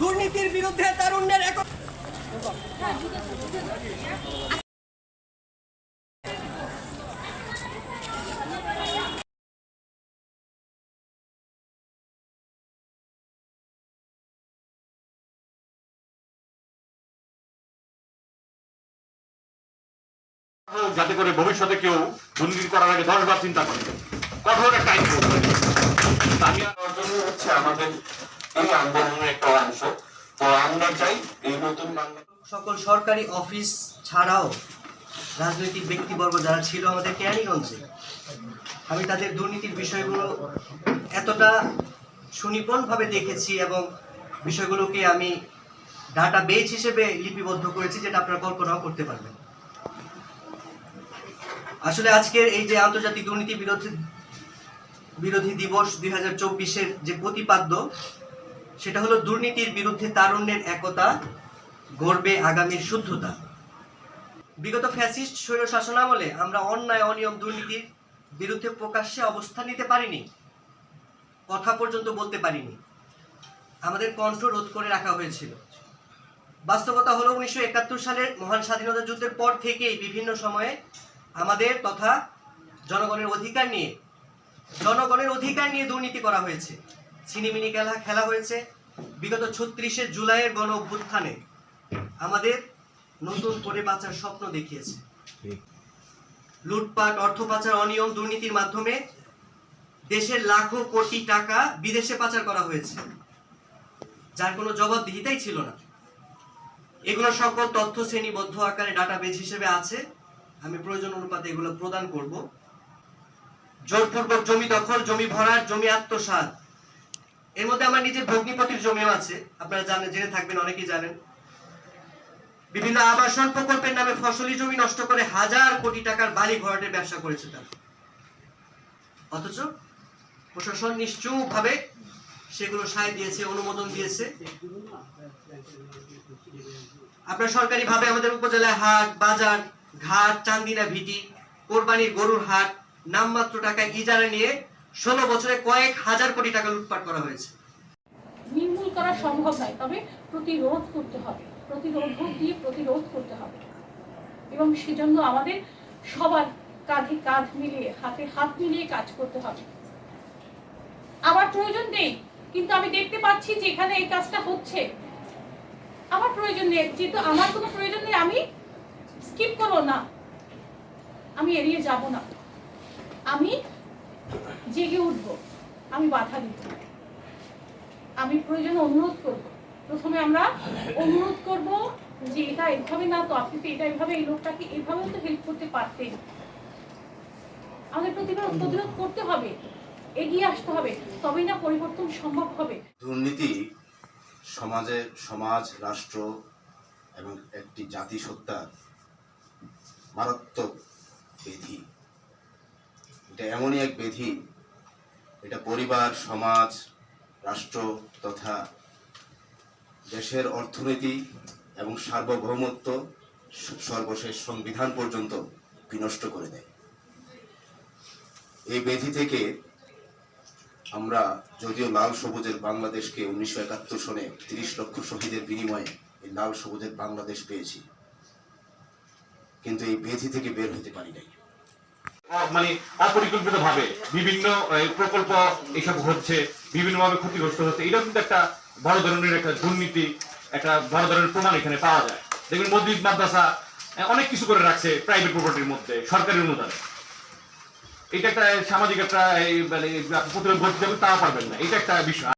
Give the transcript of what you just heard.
দুর্নীতির বিরুদ্ধে তারুণ্যের এক যাতে করে ভবিষ্যতে কেউ দুর্নীতি করার আগে দশবার চিন্তা করে। কঠোর একটা আইন করবে হচ্ছে আমাদের এই আন্দোলনের একটা অংশ। তো আমরা চাই এই নতুন বাংলা সকল সরকারি অফিস ছাড়াও রাজনৈতিক ব্যক্তিবর্গ যারা ছিল আমাদের কেরানীগঞ্জে, আমি তাদের দুর্নীতির বিষয়গুলো এতটা সুনিপুণভাবে দেখেছি এবং বিষয়গুলোকে আমি ডাটা বেচ হিসেবে লিপিবদ্ধ করেছি যেটা আপনারা কল্পনাও করতে পারবেন। আসলে আজকের এই যে আন্তর্জাতিক দুর্নীতি বিরোধী বিরোধী দিবস দুই হাজার যে প্রতিপাদ্য সেটা হলো দুর্নীতির বিরুদ্ধে তারুণ্যের একতা, গড়বে আগামীর শুদ্ধতা। বিগত ফ্যাসিস্ট স্বৈর শাসনামলে আমরা অন্যায়, অনিয়ম, দুর্নীতির বিরুদ্ধে প্রকাশ্যে অবস্থান নিতে পারিনি, কথা পর্যন্ত বলতে পারিনি। আমাদের কণ্ঠ রোধ করে রাখা হয়েছিল। বাস্তবতা হলো উনিশশো একাত্তর সালের মহান স্বাধীনতা যুদ্ধের পর থেকেই বিভিন্ন সময়ে আমাদের তথা জনগণের অধিকার নিয়ে, জনগণের অধিকার নিয়ে দুর্নীতি করা হয়েছে। ছিনিমিনি খেলা খেলা হয়েছে বিগত ছত্রিশে জুলাইয়ের গণ অভ্যুত্থানে। আমাদের নতুন করে বাঁচার স্বপ্ন দেখিয়েছে। লুটপাট, অর্থ পাচার, অনিয়ম দুর্নীতির মাধ্যমে দেশের লাখো কোটি টাকা বিদেশে পাচার করা হয়েছে। যার কোনো জবাবদিহিতাই ছিল না। এগুলো সকল তথ্য শ্রেণীবদ্ধ আকারে ডাটাবেজ হিসেবে আছে। আমি প্রয়োজন অনুপাতে এগুলো প্রদান করব। জোরপূর্বক জমি দখল, জমি ভরাট, জমি আত্মসাৎ এর মধ্যে আমার নিজের ভগ্নিপতির জমিও আছে। আপনারা জানেন, জেনে থাকবেন, অনেকেই জানেন। বিভিন্ন আবাসন প্রকল্পের নামে ফসলি জমি নষ্ট করে হাজার কোটি টাকার বাড়ি ভরাটের ব্যবসা করেছে তারা। অথচ প্রশাসন নিশ্চুপ ভাবে সেগুলো সায় দিয়েছে, অনুমোদন দিয়েছে। আপনার সরকারি ভাবে আমাদের উপজেলায় হাট, বাজার, ঘাট, চান্দিনা ভিটি, কোরবানির গরুর হাট, নামমাত্র টাকা ইজারা নিয়ে ষোলো বছরে কয়েক হাজার কোটি টাকা লুটপাট করা হয়েছে। নির্মূল করা সম্ভব নয়, তবে প্রতিরোধ করতে হবে। প্রতিরোধ দিয়ে প্রতিরোধ করতে হবে। এবং সেজন্য আমাদের সবার কাঁধে কাঁধ মিলিয়ে, হাতে হাত মিলিয়ে কাজ করতে হবে। আমার প্রয়োজন নেই, কিন্তু আমি দেখতে পাচ্ছি যে এখানে এই কাজটা হচ্ছে। আমার প্রয়োজন নেই, যেহেতু আমার কোনো প্রয়োজন নেই, আমি স্কিপ করব না। আমি এড়িয়ে যাব না। আমি জেগে উঠবো। আমি বাধা দিব। আমি প্রয়োজনে অনুরোধ করব। প্রথমে আমরা অনুরোধ করব যে এটা এইভাবে না তো আপনি তো এটা এইভাবে এই লোকটাকে এভাবেও তো হেল্প করতে পারতেন। আমাদের প্রতিবাদ প্রতিরোধ করতে হবে, এগিয়ে আসতে হবে, তবেই না পরিবর্তন সম্ভব হবে। দুর্নীতি সমাজে, সমাজ, রাষ্ট্র এবং একটি জাতিসত্তার মারাত্মক বেধি। এটা এমনই এক বেধি এটা পরিবার, সমাজ, রাষ্ট্র তথা দেশের অর্থনীতি এবং সার্বভৌমত্ব সর্বশেষ সংবিধান পর্যন্ত বিনষ্ট করে দেয়। এই বেধি থেকে আমরা যদিও লাল সবুজের বাংলাদেশকে উনিশশো একাত্তর সনে তিরিশ লক্ষ শহীদের বিনিময়ে এই লাল সবুজের বাংলাদেশ পেয়েছি, কিন্তু এই বেধি থেকে বের হতে পারি নাই। মানে অপরিকল্পিত ভাবে বিভিন্ন প্রকল্প এসব হচ্ছে বিভিন্ন ভাবে ক্ষতিগ্রস্ত হচ্ছে। এটা কিন্তু একটা বড় ধরনের একটা দুর্নীতি, একটা বড় ধরনের প্রমাণ এখানে পাওয়া যায়। দেখবেন মসজিদ, মাদ্রাসা অনেক কিছু করে রাখছে প্রাইভেট প্রপার্টির মধ্যে সরকারি অনুদানে। এটা একটা সামাজিক একটা মানে প্রতিরোধ করতে যাবেন তাও পারবেন না। এটা একটা বিষয়।